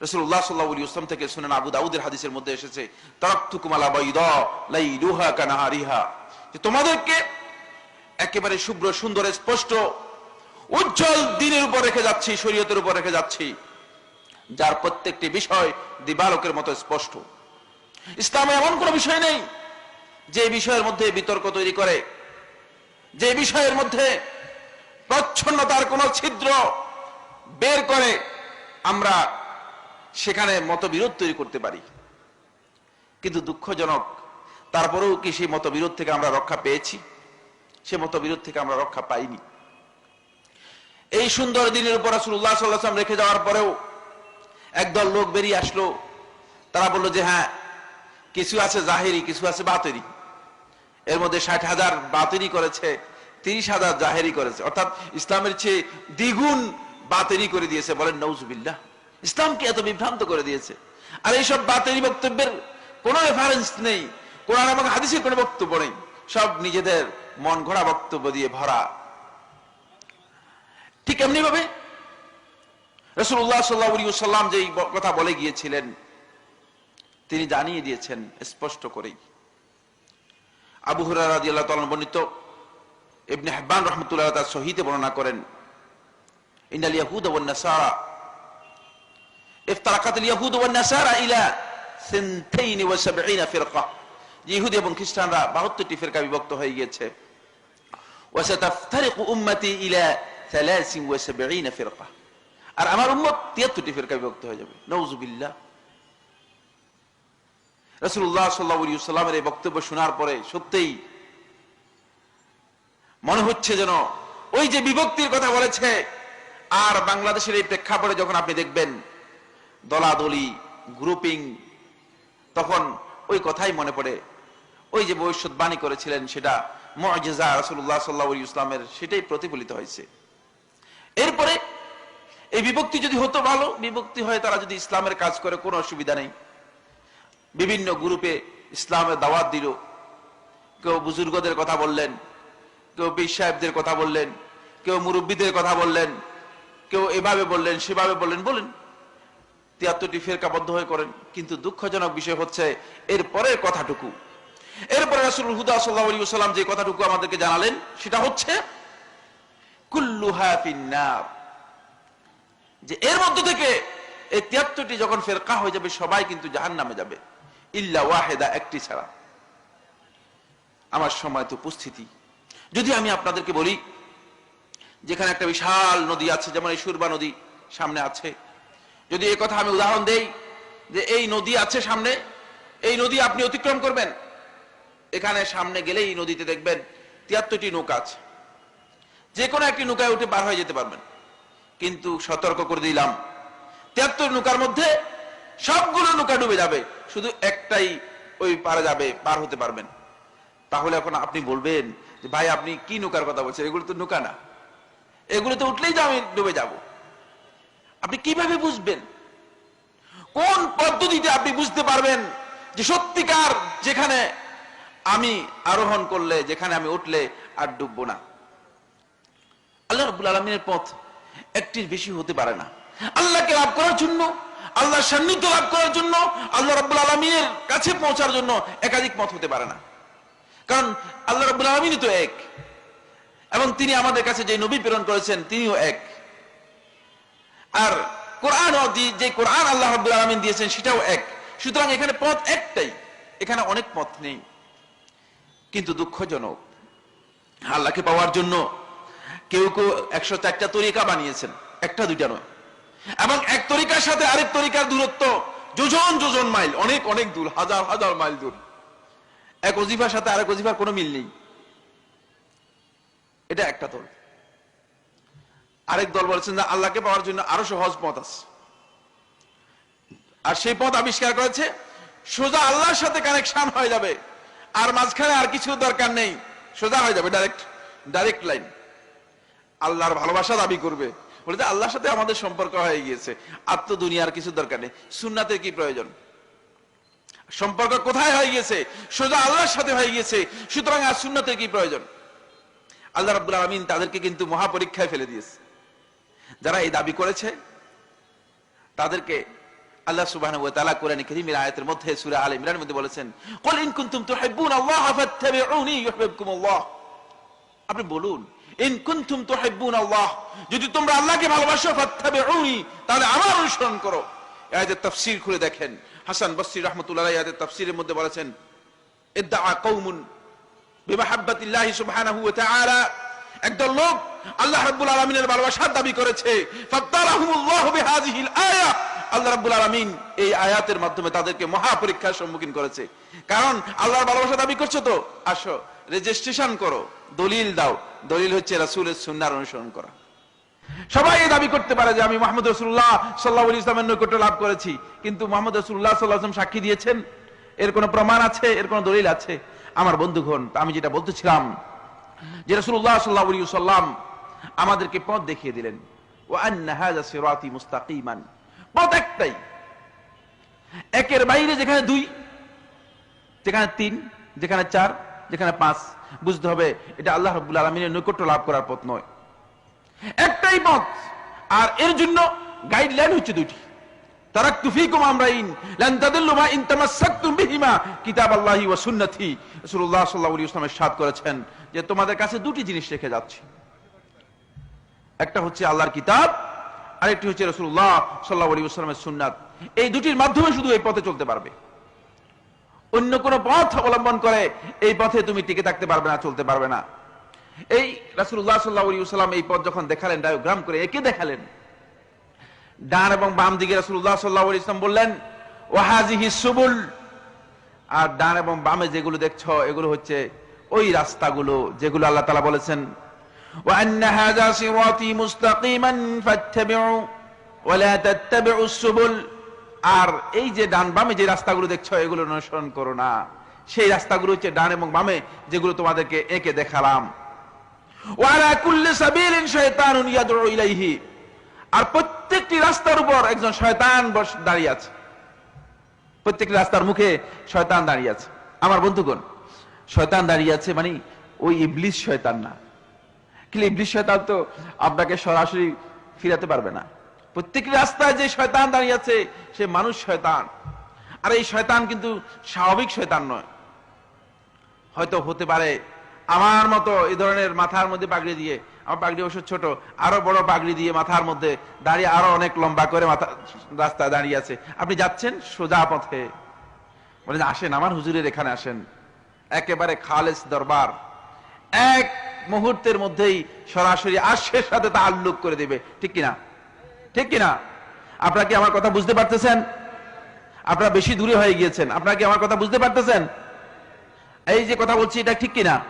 রসুল্লাহ সাল্লাহ ইসলাম একেবারে শুভ্র, সুন্দর, স্পষ্ট, উজ্জ্বল দিনের উপর রেখে যাচ্ছি, শরীয়তের উপর রেখে যাচ্ছি, যার প্রত্যেকটি বিষয় দিবালকের মতো স্পষ্ট। ইসলামে এমন কোন বিষয় নেই যে বিষয়ের মধ্যে বিতর্ক তৈরি করে, যে বিষয়ের মধ্যে প্রচ্ছন্নতার কোন ছিদ্র বের করে। আমরা সেখানে মতবিরোধ তৈরি করতে পারি। কিন্তু দুঃখজনক, তারপরেও কি সেই মতবিরোধ থেকে আমরা রক্ষা পেয়েছি? সে মতবিরোধ থেকে আমরা রক্ষা পাইনি। এই সুন্দর দিনের উপর আলাইহি ওয়াসাল্লাম রেখে যাওয়ার পরেও একদল লোক বেরিয়ে আসলো। তারা বলল যে হ্যাঁ কিছু আছে জাহেরি, কিছু আছে বাতেরি। এর মধ্যে ষাট হাজার বাতেরি করেছে, তিরিশ হাজার জাহেরি করেছে। অর্থাৎ ইসলামের চেয়ে দ্বিগুণ বাতেরি করে দিয়েছে বলেন নৌজুবিল্লাহ ইসলামকে এত বিভ্রান্ত করে দিয়েছে। আর এইসব বাতেরি বক্তব্যের কোনো রেফারেন্স নেই। কোরআন এবং হাদিসের কোনো বক্তব্য নেই। সব নিজেদের মন ঘোরা বক্তব্য দিয়ে ভরা। ঠিক এমনি ভাবে রসুল্লাহ সাল্লাহাম যেই কথা বলে গিয়েছিলেন, তিনি জানিয়ে দিয়েছেন স্পষ্ট করেই। আবু হুরারাদি আল্লাহ তাআলা বর্ণিত, ইবনে হেব্বান রহমতুল্লাহ তার সহিতে বর্ণনা করেন ওয়ান নাসারা ইফতারাকাতুল ইয়াহুদ ওয়ান নাসারা 72 ফিরকা। ইহুদি এবং খ্রিস্টানরা 72টি ফিরকা বিভক্ত হয়ে গেছে 73 আর আমার উম্মত 73টি ফিরকা বিভক্ত হয়ে যাবে। নাউজুবিল্লাহ। রাসূলুল্লাহ সাল্লাল্লাহু এই বক্তব্য শোনার পরে সত্যিই মনে হচ্ছে যেন ওই যে বিভক্তির কথা বলেছে, আর বাংলাদেশের এই প্রেক্ষাপটে যখন আপনি দেখবেন দলাদলি গ্রুপিং তখন ওই কথাই মনে পড়ে। ওই যে ভবিষ্যৎবাণী করেছিলেন সেটা মজেজা রাসুল্লাহ সাল্লাহ ইসলামের সেটাই প্রতিফলিত হয়েছে। এরপরে এই বিভক্তি যদি হতো ভালো, বিভক্তি হয় তারা যদি ইসলামের কাজ করে, কোনো অসুবিধা নেই। বিভিন্ন গ্রুপে ইসলামের দাওয়াত দিল। কেউ বুজুর্গদের কথা বললেন, কেউ পীর সাহেবদের কথা বললেন, কেউ মুরব্বীদের কথা বললেন, কেউ এভাবে বললেন, সেভাবে বললেন, বলেন। তিয়াত্তরটি ফেরকাবদ্ধ হয়ে করেন। কিন্তু দুঃখজনক বিষয় হচ্ছে, এর পরের কথাটুকু। এরপরে রাসুল হুদা সাল্লাহ আলী সাল্লাম যে কথাটুকু আমাদেরকে জানালেন, সেটা হচ্ছে যে এর মধ্য থেকে এই তিয়াত্তরটি যখন ফেরকা হয়ে যাবে, সবাই কিন্তু জাহান নামে যাবে। ইল্লা ওয়াহেদা, একটি ছাড়া। আমার সময় তো উপস্থিতি। যদি আমি আপনাদেরকে বলি, যেখানে একটা বিশাল নদী আছে, যেমন এই সুরবা নদী, সামনে আছে যদি এই কথা আমি উদাহরণ দেই, যে এই নদী আছে সামনে, এই নদী আপনি অতিক্রম করবেন। এখানে সামনে গেলেই এই নদীতে দেখবেন তিয়াত্তরটি নৌকা আছে। যে কোনো একটি নৌকায় উঠে পার হয়ে যেতে পারবেন। কিন্তু সতর্ক করে দিলাম, তিয়াত্তর নৌকার মধ্যে সবগুলো নৌকা ডুবে যাবে, শুধু একটাই ওই পারে যাবে, পার হতে পারবেন। তাহলে এখন আপনি বলবেন যে, ভাই, আপনি কি নৌকার কথা বলছেন? এগুলো তো নৌকা না। এগুলোতে উঠলেই তো আমি ডুবে যাব। আপনি কীভাবে বুঝবেন? কোন পদ্ধতিতে আপনি বুঝতে পারবেন যে সত্যিকার যেখানে আমি আরোহণ করলে, যেখানে আমি উঠলে আর ডুববো না? আল্লাহ রবুল আলমিনের পথ একটির বেশি হতে পারে না। আল্লাহকে লাভ করার জন্য, আল্লাহর সান্নিধ্য লাভ করার জন্য, আল্লাহ রব্বুল আলমিনের কাছে পৌঁছার জন্য একাধিক পথ হতে পারে না। কারণ আল্লাহ রব্বুল আলমিনই তো এক। এবং তিনি আমাদের কাছে যে নবী প্রেরণ করেছেন, তিনিও এক। আর কোরআন যে কোরআন আল্লাহ রব্বুল আলমিন দিয়েছেন, সেটাও এক। সুতরাং এখানে পথ একটাই, এখানে অনেক পথ নেই, কিন্তু দুঃখজনক। আল্লাহকে পাওয়ার জন্য কেউ কেউ একশো চারটা তরিকা বানিয়েছেন, একটা দুইটা নয়। এবং এক তরিকার সাথে আরেক তরিকার দূরত্ব, যোজন যোজন মাইল, অনেক অনেক দূর, হাজার হাজার মাইল দূর। এক অজিফার সাথে আরেক অজিফার কোনো মিল নেই। এটা একটা দল আরেক দল বলেছেন যে আল্লাহকে পাওয়ার জন্য আরও সহজ পথ আছে। আর সেই পথ আবিষ্কার করেছে, সোজা আল্লাহর সাথে কানেকশন হয়ে যাবে। আর মাঝখানে আর কিছু দরকার নেই, সোজা হয়ে যাবে ডাইরেক্ট ডাইরেক্ট লাইন আল্লাহর ভালোবাসা দাবি করবে। বলে যে আল্লাহর সাথে আমাদের সম্পর্ক হয়ে গিয়েছে তো দুনিয়ার কিছু দরকার নেই। সুন্নাতের কি প্রয়োজন? সম্পর্ক কোথায় হয়ে গিয়েছে? সোজা আল্লাহর সাথে হয়ে গিয়েছে। সুতরাং আর সুন্নাতের কি প্রয়োজন? আল্লাহ রাব্বুল আলামিন তাদেরকে কিন্তু মহাপরীক্ষায় ফেলে দিয়েছে। যারা এই দাবি করেছে, তাদেরকে আল্লাহ সুবহানাহু মধ্যে সূরা আলে ইমরানের মধ্যে বলেছেন আপনি বলুন যদি তোমরা আল্লাহকে ভালোবাসো তাহলে আমার অনুসরণ করো। খুলে দেখেন। হাসান বসরি রাহমাতুল্লাহ আয়াতের মধ্যে বলেছেন তাআলা। একদল লোক আল্লাহ রাব্বুল আলামিনের ভালোবাসার দাবি করেছে, ফাত্তারাহুমুল্লাহু বিহাযিহিল আয়া। আল্লাহ রাব্বুল আলামিন এই আয়াতের মাধ্যমে তাদেরকে মহা পরীক্ষার সম্মুখীন করেছে। কারণ আল্লাহর ভালোবাসা দাবি করছ তো? আসো রেজিস্ট্রেশন করো, দলিল দাও। দলিল হচ্ছে রাসূলের সুন্নাহর অনুসরণ করা। সবাই দাবি করতে পারে যে আমি মোহাম্মদ রসুল্লাহ সাল্লাহ ইসলামের নৈকট্য লাভ করেছি, কিন্তু মোহাম্মদ রসুল্লাহ সাল্লাহ সাক্ষী দিয়েছেন, এর কোনো প্রমাণ আছে, এর কোনো দলিল আছে? আমার বন্ধুগণ, আমি যেটা বলতেছিলাম যে রসুল্লাহ সাল্লাহ সাল্লাম আমাদেরকে পথ দেখিয়ে দিলেন ও আন্নাহাজা সিরাতি মুস্তাকিমান পথ একটাই একের বাইরে যেখানে দুই যেখানে তিন যেখানে চার যেখানে পাঁচ বুঝতে হবে এটা আল্লাহ রব্বুল আলমিনের নৈকট্য লাভ করার পথ নয় একটাই পথ আর এর জন্য গাইডলাইন হচ্ছে দুইটি তারাকতু ফীকুম আমরাইন লান তাদিল্লু মা ইন তামাসসাকতুম বিহিমা কিতাবাল্লাহি ওয়া সুন্নতি রাসূলুল্লাহ সাল্লাল্লাহু আলাইহি ওয়াসাল্লাম ارشاد করেছেন যে তোমাদের কাছে দুটি জিনিস রেখে যাচ্ছি একটা হচ্ছে আল্লাহর কিতাব, আরেকটি হচ্ছে রাসূলুল্লাহ সাল্লাল্লাহু আলাইহি ওয়াসাল্লামের সুন্নাত। এই দুটির মাধ্যমে শুধু এই পথে চলতে পারবে। অন্য কোন পথ অবলম্বন করে এই পথে তুমি টিকে থাকতে পারবে না, চলতে পারবে না। এই রাসুল্লাহ সাল্লাহাম এই পথ যখন দেখালেন, ডায়োগ্রাম করে একে দেখালেন। ডান এবং বাম দিকে রাসুল্লাহ সাল্লাহ ইসলাম বললেন ওয়াহাজিহি সুবুল। আর ডান এবং বামে যেগুলো দেখছ, এগুলো হচ্ছে ওই রাস্তাগুলো যেগুলো আল্লাহ তালা বলেছেন وأن هذا صراطي مستقيما فاتبعوا ولا تتبعوا السبل আর এই যে ডান বামে যে রাস্তাগুলো দেখছো এগুলো অনুসরণ করো না সেই রাস্তাগুলো হচ্ছে ডান এবং বামে যেগুলো তোমাদেরকে এঁকে দেখালাম ওয়ালা কুল্লি সাবিলিন শাইতানুন ইয়াদউ ইলাইহি আর প্রত্যেকটি রাস্তার উপর একজন শয়তান বস দাঁড়িয়ে আছে প্রত্যেকটি রাস্তার মুখে শয়তান দাঁড়িয়ে আছে আমার বন্ধুগণ শয়তান দাঁড়িয়ে আছে মানে ওই ইবলিস শয়তান না ইবলিস শয়তান তো আপনাকে সরাসরি ফিরাতে পারবে না। প্রত্যেকটি রাস্তায় যে শয়তান দাঁড়িয়ে আছে, সে মানুষ শয়তান। আর এই শয়তান কিন্তু স্বাভাবিক শয়তান নয়। হয়তো হতে পারে আমার মতো এই ধরনের মাথার মধ্যে পাগড়ি দিয়ে, আমার পাগড়ি অবশ্য ছোট, আরও বড় পাগড়ি দিয়ে মাথার মধ্যে দাঁড়িয়ে আরও অনেক লম্বা করে মাথা রাস্তায় দাঁড়িয়ে আছে। আপনি যাচ্ছেন সোজা পথে। বলে আসেন, আমার হুজুরের এখানে আসেন। একেবারে খালেস দরবার। এক মুহূর্তের মধ্যেই সরাসরি আশের সাথে তা আল্লুক করে দিবে। ঠিক কিনা? ঠিক কিনা? আপনারা কি আমার কথা বুঝতে পারতেছেন? আপনারা বেশি দূরে হয়ে গিয়েছেন। আপনারা কি আমার কথা বুঝতে পারতেছেন? এই যে কথা বলছি, এটা ঠিক কিনা?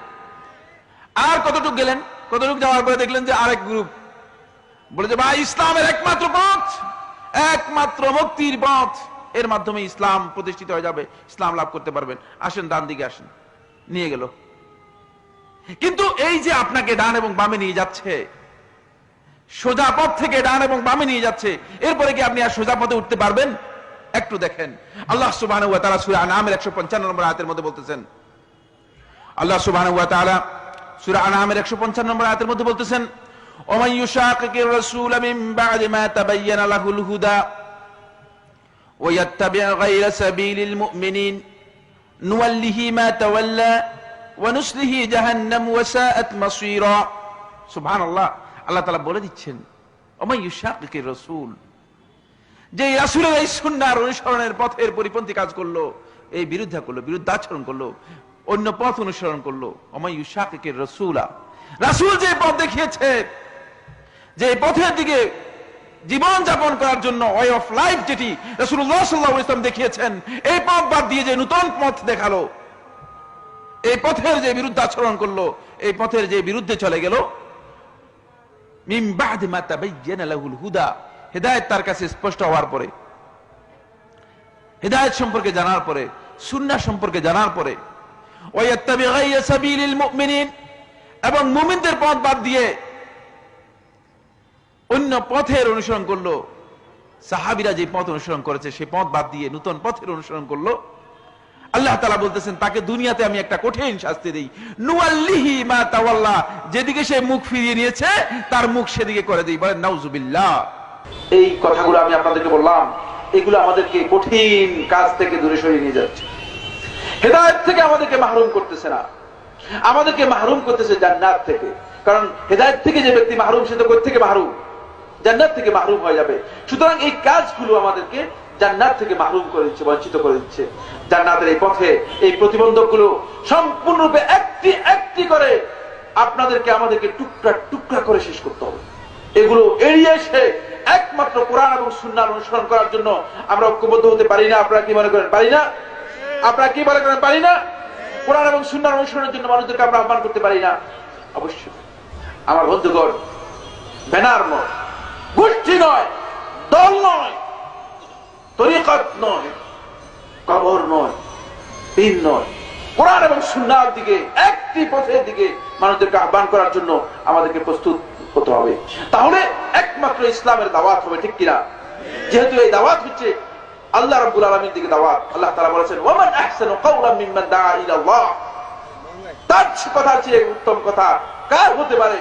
আর কতটুক গেলেন? কতটুক যাওয়ার পরে দেখলেন যে আরেক গ্রুপ। বলে যে, ভাই, ইসলামের একমাত্র পথ, একমাত্র মুক্তির পথ। এর মাধ্যমে ইসলাম প্রতিষ্ঠিত হয়ে যাবে। ইসলাম লাভ করতে পারবেন। আসেন ডান দিকে আসেন। নিয়ে গেল। কিন্তু এই যে আপনাকে ডান এবং বামে নিয়ে যাচ্ছে, সোজা পথ থেকে ডান এবং বামে নিয়ে যাচ্ছে, এরপরে কি আপনি আর সোজা পথে উঠতে পারবেন? একটু দেখেন। আল্লাহ তাআলা সূরা আনামের 155 নম্বর আয়াতের মধ্যে বলতেছেন, আল্লাহ তাআলা সূরা আনামের 155 নম্বর আয়াতের মধ্যে বলতেছেন ইয়াত্তাবি' গায়রা সাবিলিল মুমিনিন, নুওয়াল্লিহি মা তাওয়াল্লা ওয়া নুসলিহি জাহান্নাম ওয়া সাআত মাসীরা। সুবহানাল্লাহ, আল্লাহ তাআলা বলে দিচ্ছেন ওমান ইউশাকিকির রাসূল। যে রাসূলের এই সুন্নাহর অনুসরণের পথের পরিপন্থী কাজ করল, এই বিরুদ্ধে করল বিরুদ্ধাচরণ করল, অন্য পথ অনুসরণ করল অমাই ইউশাকিকের রসুলা। রাসূল যে পথ দেখিয়েছে যে পথের দিকে জীবন যাপন করার জন্য ওয়ে অফ লাইফ যেটি রাসূলুল্লাহ সাল্লাল্লাহু আলাইহি ওয়াসাল্লাম দেখিয়েছেন, এই পথ বাদ দিয়ে যে নতুন পথ দেখাল এই পথের যে বিরুদ্ধে আচরণ করল, এই পথের যে বিরুদ্ধে চলে গেল হুদা, হেদায়েত তার কাছে স্পষ্ট হওয়ার পরে, হেদায়েত সম্পর্কে জানার পরে, সুন্নাহ সম্পর্কে জানার পরে এবং মুমিনদের পথ বাদ দিয়ে অন্য পথের অনুসরণ করল, সাহাবিরা যে পথ অনুসরণ করেছে সেই পথ বাদ দিয়ে নতুন পথের অনুসরণ করল আল্লাহ তালা বলতেছেন, তাকে দুনিয়াতে আমি একটা কঠিন শাস্তি দিই। নুয়াল্লিহি মা তাওয়াল্লা, যেদিকে সে মুখ ফিরিয়ে নিয়েছে, তার মুখ সেদিকে করে দিই। বলেন, নাউজুবিল্লাহ। এই কথাগুলো আমি আপনাদেরকে বললাম, এগুলো আমাদেরকে কঠিন কাজ থেকে দূরে সরিয়ে নিয়ে যাচ্ছে। হেদায়ত থেকে আমাদেরকে মাহরুম করতেছে না। আমাদেরকে মাহরুম করতেছে জান্নাত থেকে। কারণ হেদায়ত থেকে যে ব্যক্তি মাহরুম, সে তো থেকে মাহরুম? জান্নাত থেকে মাহরুম হয়ে যাবে। সুতরাং এই কাজগুলো আমাদেরকে জান্নাত থেকে মাহরুম করে দিচ্ছে, বঞ্চিত করে দিচ্ছে। জান্নাতের এই পথে, এই প্রতিবন্ধকগুলো সম্পূর্ণরূপে একটি একটি করে আপনাদেরকে, আমাদেরকে টুকরা টুকরা করে শেষ করতে হবে। এগুলো এড়িয়ে এসে একমাত্র কোরআন এবং সুন্নার অনুসরণ করার জন্য আমরা ঐক্যবদ্ধ হতে পারি না। আপনারা কি মনে করেন, পারি না? আপনারা কি মনে করেন, পারি না? কোরআন এবং সুন্নার অনুসরণের জন্য মানুষদেরকে আমরা আহ্বান করতে পারি না। অবশ্যই। আমার বন্ধুগণ, ব্যানার নয়, গোষ্ঠী নয়, দল নয় তরিকত নয়, কবর নয়, দিন নয়। কোরআন এবং সুন্নার দিকে, একটি পথের দিকে মানুষদেরকে আহ্বান করার জন্য আমাদেরকে প্রস্তুত হতে হবে। তাহলে একমাত্র ইসলামের দাওয়াত হবে, ঠিক কিনা? যেহেতু এই দাওয়াত হচ্ছে আল্লাহ রাব্বুল আলামিনের দিকে দাওয়াত, আল্লাহ তাআলা বলেছেন ওয়ামান আহসানু কাওলাম মিম্মান দাআ ইলাল্লাহ তার কথা চেয়ে উত্তম কথা। কার হতে পারে?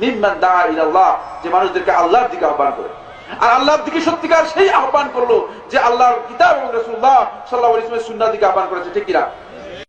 মিম্মান দাআ ইলাল্লাহ, যে মানুষদেরকে আল্লাহর দিকে আহ্বান করে। আর আল্লাহর দিকে সত্যিকার সেই আহ্বান করল যে আল্লাহর কিতাব এবং রসুল্লাহ সাল্লাহ ইসলামের সুন্না দিকে আহ্বান করেছে, ঠিক কিনা?